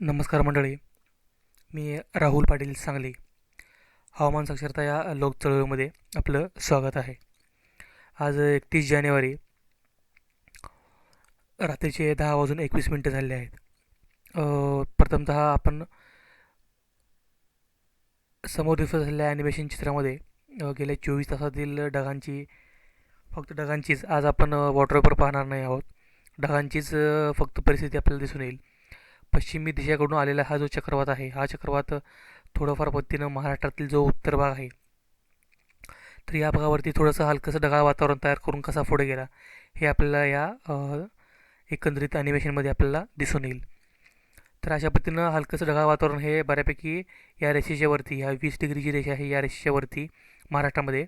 नमस्कार मंडळी. मी राहुल पाटील सांगली. हवामान साक्षरता या लोक चळवळीमध्ये आपलं स्वागत आहे. आज एकतीस जानेवारी रात्रीचे दहा वाजून एकवीस मिनटं झाले आहेत. प्रथमतः आपण समोर दिसत असलेल्या ॲनिमेशन चित्रामध्ये गेल्या चोवीस तासातील ढगांची फक्त ढगांचीच आज आपण वॉटरपेपर पाहणार नाही आहोत. ढगांचीच फक्त परिस्थिती आपल्याला दिसून येईल. पश्चिमी दिशेकडून आलेला हा जो चक्रवात आहे हा चक्रवात थोडंफार पद्धतीनं महाराष्ट्रातील जो उत्तर भाग आहे तर या भागावरती थोडंसं हलकंसं ढगाळ वातावरण तयार करून कसा पुढे गेला हे आपल्याला या एकंदरीत ॲनिमेशनमध्ये आपल्याला दिसून येईल. तर अशा पद्धतीनं हलकंसं ढगाळ वातावरण हे बऱ्यापैकी या रेषेच्यावरती ह्या वीस डिग्रीची रेषा आहे या रेषेच्यावरती महाराष्ट्रामध्ये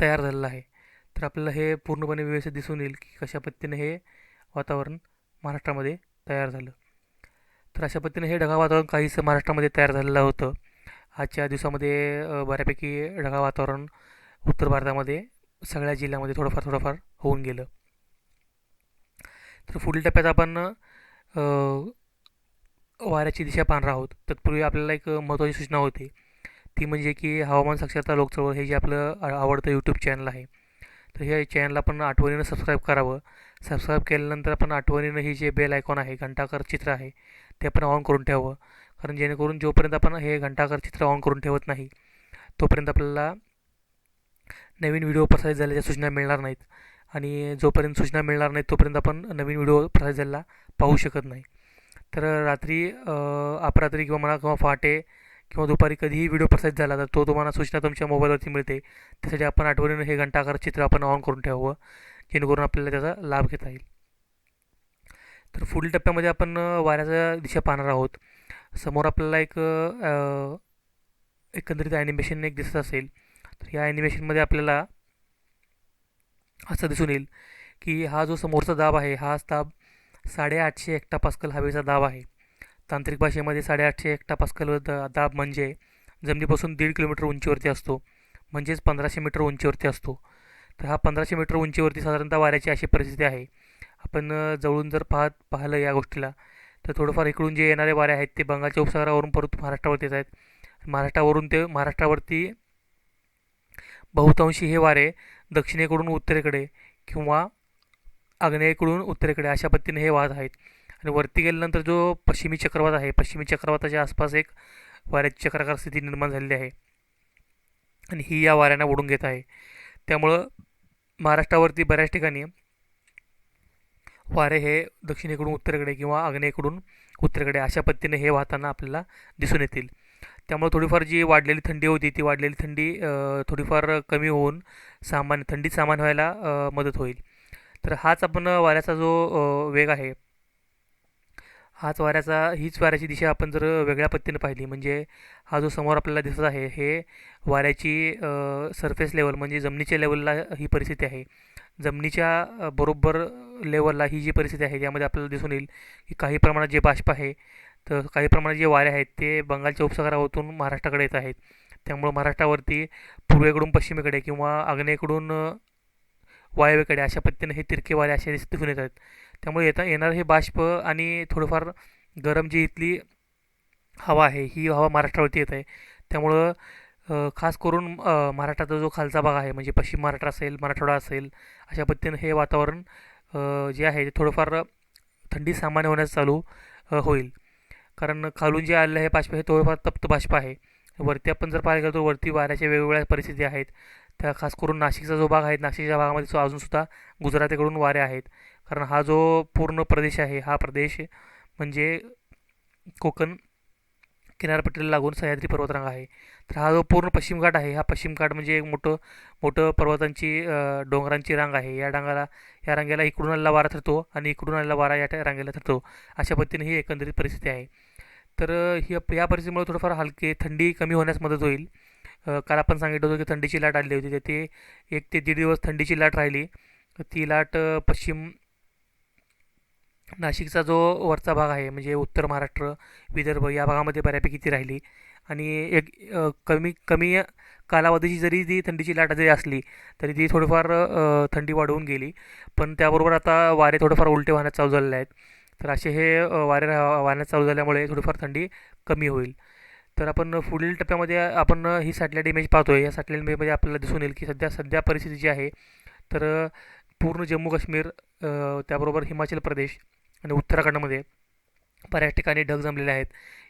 तयार झालेलं आहे. तर आपल्याला हे पूर्णपणे व्यवस्थित दिसून येईल की कशा पद्धतीने हे वातावरण महाराष्ट्रामध्ये तयार झालं. तर अशा पद्धतीने हे ढगाळ वातावरण काहीसं महाराष्ट्रामध्ये तयार झालेलं होतं. आजच्या दिवसामध्ये बऱ्यापैकी ढगाळ वातावरण उत्तर भारतामध्ये सगळ्या जिल्ह्यामध्ये थोडंफार थोडंफार होऊन गेलं. तर पुढील टप्प्यात आपण वाऱ्याची दिशा पाहणार आहोत. तत्पूर्वी आपल्याला एक महत्त्वाची सूचना होती. ती म्हणजे की हवामान साक्षरता लोकचळवळ हे जे आपलं आ- आवडतं यूट्यूब चॅनल आहे. तर हे चॅनलला पण आठवणीनं सबस्क्राईब करावं. सबस्क्राईब केल्यानंतर आपण आठवणीनं ही जे बेल आयकॉन आहे घंटाकर चित्र आहे ते आपण ऑन करून ठेवावं. कारण जेणेकरून जोपर्यंत आपण हे घंटाकर चित्र ऑन करून ठेवत नाही तोपर्यंत आपल्याला नवीन व्हिडिओ प्रसारित झाल्याच्या सूचना मिळणार नाहीत. आणि जोपर्यंत सूचना मिळणार नाहीत तोपर्यंत आपण नवीन व्हिडिओ प्रसारित झालेला पाहू शकत नाही. तर रात्री अपरात्री किंवा म्हणा किंवा पहाटे किंवा दुपारी कधीही व्हिडिओ प्रसारित झाला तर तो तुम्हाला सूचना तुमच्या मोबाईलवरती मिळते. त्यासाठी आपण आठवणीनं हे घंटाकार चित्र आपण ऑन करून ठेवावं जेणेकरून आपल्याला त्याचा लाभ घेता येईल. तर पुढील टप्प्यामध्ये आपण वाऱ्याचा दिशा पाहणार आहोत. समोर आपल्याला एक एकंदरीत ॲनिमेशन एक दिसत असेल. तर या ॲनिमेशनमध्ये आपल्याला असं दिसून येईल की हा जो समोरचा दाब आहे हाच दाब साडेआठशे हेक्टा पास्कल हवेचा दाब आहे. तांत्रिक भाषेमध्ये साडेआठशे हेक्टा पास्कल द- दाब म्हणजे जमिनीपासून दीड किलोमीटर उंचीवरती असतो म्हणजेच पंधराशे मीटर उंचीवरती असतो. तर हा पंधराशे मीटर उंचीवरती साधारणतः वाऱ्याची अशी परिस्थिती आहे. आपण जवळून जर पाहत पाहिलं या गोष्टीला तर थोडंफार इकडून जे येणारे वारे आहेत ते बंगालच्या उपसागरावरून परत महाराष्ट्रावरती येत आहेत. महाराष्ट्रावरून ते महाराष्ट्रावरती बहुतांशी हे वारे दक्षिणेकडून उत्तरेकडे किंवा आग्नेयेकडून उत्तरेकडे अशा पद्धतीने हे वाहत आहेत. आणि वरती गेल्यानंतर जो पश्चिमी चक्रवात आहे पश्चिमी चक्रवाताच्या आसपास एक वाऱ्याची चक्राकार स्थिती निर्माण झालेली आहे. आणि ही या वाऱ्यांना ओढून घेत आहे. त्यामुळं महाराष्ट्रावरती बऱ्याच ठिकाणी वारे हे दक्षिणेकडून उत्तरेकडे किंवा आग्नेयेकडून उत्तरेकडे अशा पद्धतीने हे वाहताना आपल्याला दिसून येतील. त्यामुळे थोडीफार जी वाढलेली थंडी होती ती वाढलेली थंडी थोडीफार कमी होऊन सामान्य थंडीत सामान व्हायला मदत होईल. तर हाच आपण वाऱ्याचा जो वेग आहे हाच वाऱ्याचा हीच वाऱ्याची दिशा आपण जर वेगळ्या पद्धतीने पाहिली म्हणजे हा जो समोर आपल्याला दिसत आहे हे वाऱ्याची सरफेस लेवल म्हणजे जमिनीच्या लेवलला ही परिस्थिती आहे. जमिनीच्या बरोबर लेवलला ही जी परिस्थिती आहे यामध्ये आपल्याला दिसून येईल की काही प्रमाणात जे बाष्प आहे तर काही प्रमाणात जे वारे आहेत ते बंगालच्या उपसागरावरून महाराष्ट्राकडे येत आहेत. त्यामुळं महाराष्ट्रावरती पूर्वेकडून पश्चिमेकडे किंवा आग्नेयकडून वायव्येकडे अशा पद्धतीने हे तिरकेवारे असे दिसून येत आहेत. त्यामुळे येता येणारं हे बाष्प आणि थोडंफार गरम जी इथली हवा आहे ही हवा महाराष्ट्रावरती येत आहे. त्यामुळं खास करून महाराष्ट्राचा जो खालचा भाग आहे म्हणजे पश्चिम महाराष्ट्र असेल मराठवाडा असेल अशा पद्धतीनं हे वातावरण जे आहे ते थोडंफार थंडी सामान्य होण्यास चालू होईल. कारण खालून जे आलेलं हे बाष्प हे थोडंफार तप्त बाष्प आहे. वरती आपण जर पाहायला गेलो तर वरती वाऱ्याच्या वेगवेगळ्या परिस्थिती आहेत. त्या खास करून नाशिकचा जो भाग आहे नाशिकच्या भागामध्ये सु- अजूनसुद्धा गुजरातेकडून वारे आहेत. कारण हा जो पूर्ण प्रदेश आहे हा प्रदेश म्हणजे कोकण किनारपट्टीला लागून सह्याद्री पर्वतरांग आहे. तर हा जो पूर्ण पश्चिम घाट आहे हा पश्चिम घाट म्हणजे एक मोठं मोठं पर्वतांची डोंगरांची रांग आहे. या डांगाला या रांगेला इकडून आलेला वारा ठरतो आणि इकडून आलेला वारा या त्या रांगेला ठरतो अशा पद्धतीने ही एकंदरीत परिस्थिती आहे. तर ही या परिस्थितीमुळे थोडंफार हलके थंडी कमी होण्यास मदत होईल. काल आपण सांगितलं होतं की थंडीची लाट आली होती. तर ते एक ते दीड दिवस थंडीची लाट राहिली. ती लाट पश्चिम नाशिकचा जो वरचा भाग आहे म्हणजे उत्तर महाराष्ट्र विदर्भ या भागामध्ये बऱ्यापैकी ती राहिली. आणि एक कमी कमी कालावधीची जरी ती थंडीची लाट जरी असली तरी ती थोडीफार थंडी वाढवून गेली. पण त्याबरोबर आता वारे थोडंफार उलटे वाहण्यात चालू झालेले आहेत. तर असे हे वारे रा- चालू झाल्यामुळे थोडीफार थंडी कमी होईल. तर आपण पुढील टप्प्यामध्ये आपण ही सॅटेलाईट इमेज पाहतोय. या सॅटेलाईट इमेजमध्ये आपल्याला दिसून येईल की सध्या सध्या परिस्थिती जी आहे तर पूर्ण जम्मू काश्मीर त्याबरोबर हिमाचल प्रदेश आणि उत्तराखंडमध्ये बऱ्याच ठिकाणी ढग जमलेले आहेत.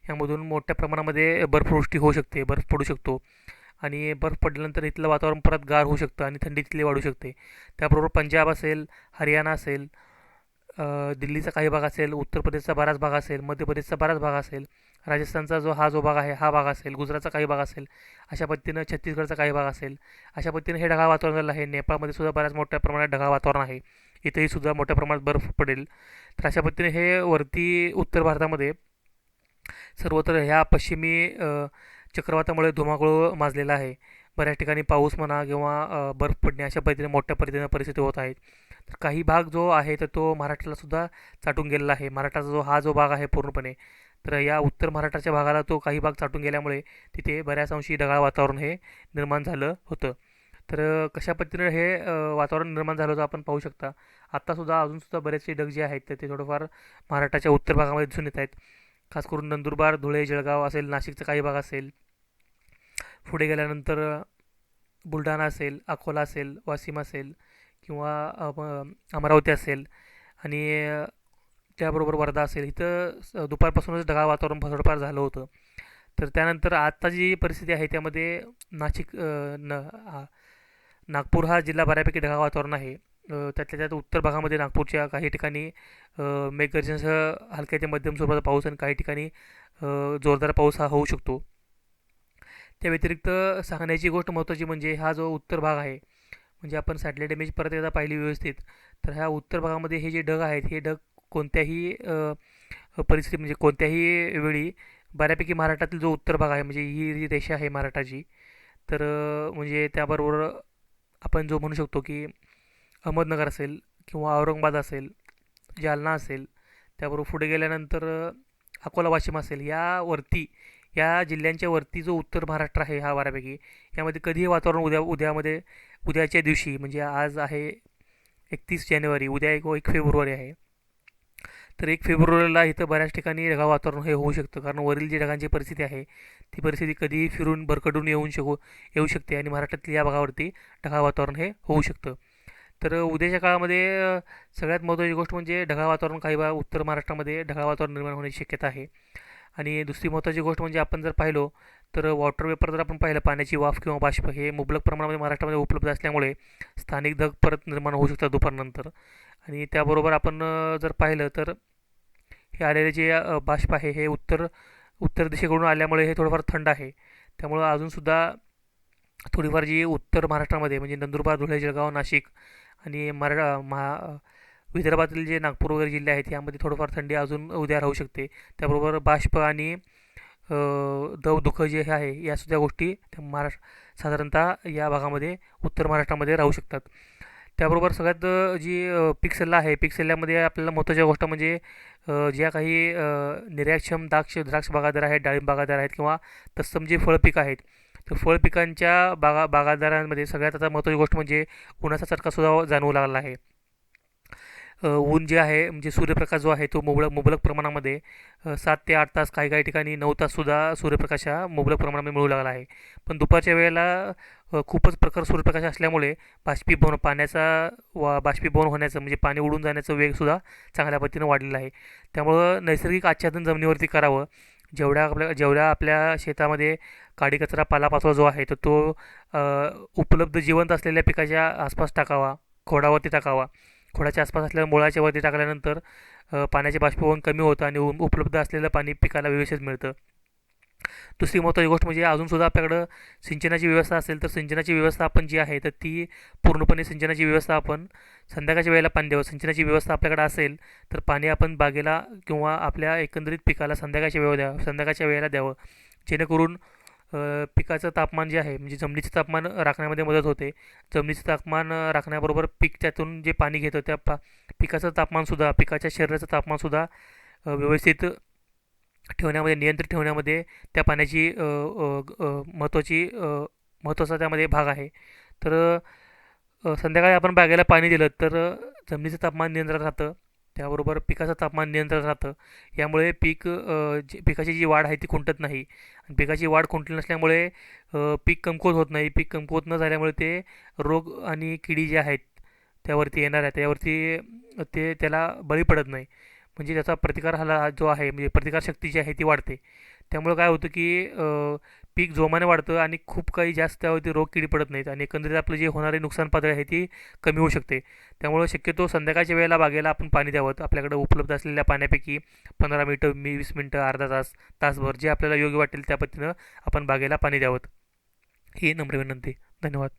यामधून मोठ्या प्रमाणामध्ये बर्फवृष्टी होऊ शकते बर्फ पडू शकतो आणि बर्फ पडल्यानंतर इथलं वातावरण परत गार होऊ शकतं आणि थंडी तिथली वाढू शकते. त्याबरोबर पंजाब असेल हरियाणा असेल दिल्लीचा काही भाग असेल उत्तर प्रदेशचा बराच भाग असेल मध्य प्रदेशचा बराच भाग असेल राजस्थानचा जो हा जो भाग आहे हा भाग असेल गुजरातचा काही भाग असेल अशा पद्धतीनं छत्तीसगडचा काही भाग असेल अशा पद्धतीनं हे ढगाळ वातावरण झालं आहे. नेपाळमध्ये सुद्धा बऱ्याच मोठ्या प्रमाणात ढगाळ वातावरण आहे. इथेही सुद्धा मोठ्या प्रमाणात बर्फ पडेल. तर अशा पद्धतीने हे वरती उत्तर भारतामध्ये सर्वत्र ह्या पश्चिमी चक्रवातामुळे धुमाकूळ माजलेला आहे. बऱ्याच ठिकाणी पाऊस म्हणा किंवा बर्फ पडणे अशा पद्धतीने मोठ्या पद्धतीने परिस्थिती होत आहेत तर काही भाग जो आहे तर तो महाराष्ट्राला सुद्धा चाटून गेलेला आहे. महाराष्ट्राचा जो हा जो भाग आहे पूर्णपणे तर या उत्तर महाराष्ट्राच्या भागाला तो काही भाग चाटून गेल्यामुळे तिथे बऱ्याच अंशी ढगाळ वातावरण हे निर्माण झालं होतं. तर कशा पद्धतीनं हे वातावरण निर्माण झालं होतं आपण पाहू शकता. आत्तासुद्धा अजूनसुद्धा बरेचसे ढग जे आहेत तर ते थोडंफार महाराष्ट्राच्या उत्तर भागामध्ये दिसून येत आहेत. खास करून नंदुरबार धुळे जळगाव असेल नाशिकचा काही भाग असेल पुढे गेल्यानंतर बुलढाणा असेल अकोला असेल वाशिम असेल किंवा अमरावती असेल आणि त्याबरोबर वर्धा असेल. इथं स- दुपारपासूनच ढगाळ वातावरण थोडंफार झालं होतं. तर त्यानंतर आत्ता जी परिस्थिती आहे त्यामध्ये नाशिक न नागपूर हा जिल्हा बऱ्यापैकी ढगाळ वातावरण आहे. त्यातल्या त्यात उत्तर भागामध्ये नागपूरच्या काही ठिकाणी मेघगर्जनसह मेघगर्जनेसह हलक्या ते मध्यम स्वरूपाचा पाऊस आणि काही ठिकाणी जोरदार पाऊस हा होऊ शकतो. त्या व्यतिरिक्त सांगण्याची गोष्ट महत्त्वाची म्हणजे हा जो उत्तर भाग आहे म्हणजे आपण सॅटेलाईट इमेज परत एकदा पाहिली व्यवस्थित तर ह्या उत्तर भागामध्ये हे जे ढग आहेत हे ढग कोणत्याही परिस्थिती म्हणजे कोणत्याही वेळी बऱ्यापैकी महाराष्ट्रातील जो उत्तर भाग आहे म्हणजे ही जी रेषा आहे महाराष्ट्राची तर म्हणजे त्याबरोबर आपण जो म्हणू शकतो की अहमदनगर असेल किंवा औरंगाबाद असेल जालना असेल त्याबरोबर पुढे गेल्यानंतर अकोला वाशिम असेल यावरती या जिल्ह्यांच्या वरती जो उत्तर महाराष्ट्र आहे हा बऱ्यापैकी यामध्ये कधीही वातावरण उद्या उद्यामध्ये उद्याच्या दिवशी म्हणजे आज आहे एकतीस जानेवारी उद्या एक एक फेब्रुवारी आहे. तर एक फेब्रुवारीला इथं बऱ्याच ठिकाणी ढगाळ वातावरण हे होऊ शकतं. कारण वरील जी ढगांची परिस्थिती आहे ती परिस्थिती कधीही फिरून भरकडून येऊन शकू येऊ शकते आणि महाराष्ट्रातील या भागावरती ढगाळ वातावरण हे होऊ शकतं. तर उद्याच्या काळामध्ये सगळ्यात महत्त्वाची गोष्ट म्हणजे ढगाळ वातावरण काही भाग उत्तर महाराष्ट्रामध्ये ढगाळ वातावरण निर्माण होण्याची शक्यता आहे. आणि दुसरी महत्त्वाची गोष्ट म्हणजे आपण जर पाहिलो तर वॉटर वेपर जर आपण पाहिलं पाण्याची वाफ किंवा बाष्प हे मुबलक प्रमाणामध्ये महाराष्ट्रामध्ये उपलब्ध असल्यामुळे स्थानिक धग परत निर्माण होऊ शकतात दुपारनंतर. आणि त्याबरोबर आपण जर पाहिलं तर हे आलेले जे बाष्प आहे हे उत्तर उत्तर दिशेकडून आल्यामुळे हे थोडंफार थंड आहे. त्यामुळं अजूनसुद्धा थोडीफार जी उत्तर महाराष्ट्रामध्ये म्हणजे नंदुरबार धुळे जळगाव नाशिक आणि मरा महा विदर्भातील जे नागपूर वगैरे जिल्हे आहेत यामध्ये थोडंफार थंडी अजून उद्या राहू शकते. त्याबरोबर बाष्प आणि दव दुःख जे आहे या सुद्धा गोष्टी त्या महाराष्ट्र साधारणतः या भागामध्ये उत्तर महाराष्ट्रामध्ये राहू शकतात. त्याबरोबर सगळ्यात जी पीक सल्ला आहे पीक सल्ल्यामध्ये आपल्याला महत्त्वाच्या गोष्ट म्हणजे ज्या काही निर्याक्षम द्राक्ष द्राक्ष बागायतदार आहेत डाळिंब बागायतदार आहेत किंवा तत्सम जे फळपिकं आहेत तर फळ पिकांच्या बागा बागायतदारांमध्ये सगळ्यात आता महत्त्वाची गोष्ट म्हणजे उन्हाचा चटकासुद्धा जाणवू लागला आहे. ऊन जे आहे म्हणजे सूर्यप्रकाश जो आहे तो मुबलक मुबलक प्रमाणामध्ये सात ते आठ तास काही काही ठिकाणी नऊ ताससुद्धा सूर्यप्रकाश हा मुबलक प्रमाणामध्ये मिळू लागला आहे. पण दुपारच्या वेळेला खूपच प्रखर सूर्यप्रकाश असल्यामुळे बाष्पीभवन पाण्याचा वा बाष्पीभवन होण्याचं म्हणजे पाणी उडून जाण्याचं वेगसुद्धा चांगल्या पद्धतीनं वाढलेला आहे. त्यामुळं नैसर्गिक आच्छादन जमिनीवरती करावं. जेवढ्या आपल्या जेवढ्या आपल्या शेतामध्ये काडी कचरा पालापाचोळा जो आहे तर तो उपलब्ध जिवंत असलेल्या पिकाच्या आसपास टाकावा खोडावरती टाकावा. खोडाच्या आसपास असलेल्या मुळाच्या वरती टाकल्यानंतर पाण्याचे बाष्पीभवन कमी होतं आणि उ- उपलब्ध असलेलं पाणी पिकाला व्यवस्थित मिळतं. दुसरी महत्त्वाची गोष्ट म्हणजे अजूनसुद्धा आपल्याकडं सिंचनाची व्यवस्था असेल तर सिंचनाची व्यवस्था आपण जी आहे तर ती पूर्णपणे सिंचनाची व्यवस्था आपण संध्याकाळच्या वेळेला पाणी द्यावं. सिंचनाची व्यवस्था आपल्याकडे असेल तर पाणी आपण बागेला किंवा आपल्या एकंदरीत पिकाला संध्याकाळच्या वेळ द्यावं संध्याकाळच्या वेळेला द्यावं. जेणेकरून पिकाचं तापमान जे आहे म्हणजे जमिनीचं तापमान राखण्यामध्ये मदत होते. जमिनीचं तापमान राखण्याबरोबर पीक त्यातून जे पाणी घेतं त्या पा पिकाचं तापमानसुद्धा पिकाच्या शरीराचं तापमानसुद्धा व्यवस्थित ठेवण्यामध्ये नियंत्रित ठेवण्यामध्ये त्या पाण्याची महत्त्वाची महत्त्वाचा त्यामध्ये भाग आहे. तर संध्याकाळी आपण बागेला पाणी दिलं तर जमिनीचं तापमान नियंत्रणात राहतं. त्याबरोबर पिकाचं तापमान नियंत्रण राहतं. यामुळे पीक जी पिकाची जी वाढ आहे ती खुंटत नाही. आणि पिकाची वाढ खुंटली नसल्यामुळे पीक कमकुवत होत नाही. पीक कमकुवत न झाल्यामुळे ते रोग आणि किडी जे आहेत त्यावरती येणार आहे. त्यावरती ते त्याला बळी पडत नाही. म्हणजे त्याचा प्रतिकार हा जो आहे म्हणजे प्रतिकारशक्ती जी आहे ती वाढते. त्यामुळं काय होतं की पीक जोमाने वाढतं आणि खूप काही जास्त त्यावरती रोग किडी पडत नाहीत आणि एकंदरीत आपलं जे होणारे नुकसान पातळी आहे ती कमी होऊ शकते. त्यामुळं शक्यतो संध्याकाळच्या वेळेला बागेला आपण पाणी द्यावं. आपल्याकडे उपलब्ध असलेल्या पाण्यापैकी पंधरा मिनटं मी वीस मिनटं अर्धा तास तासभर जे आपल्याला योग्य वाटेल त्या पद्धतीनं आपण बागेला पाणी द्यावं. ही नम्र विनंती. धन्यवाद.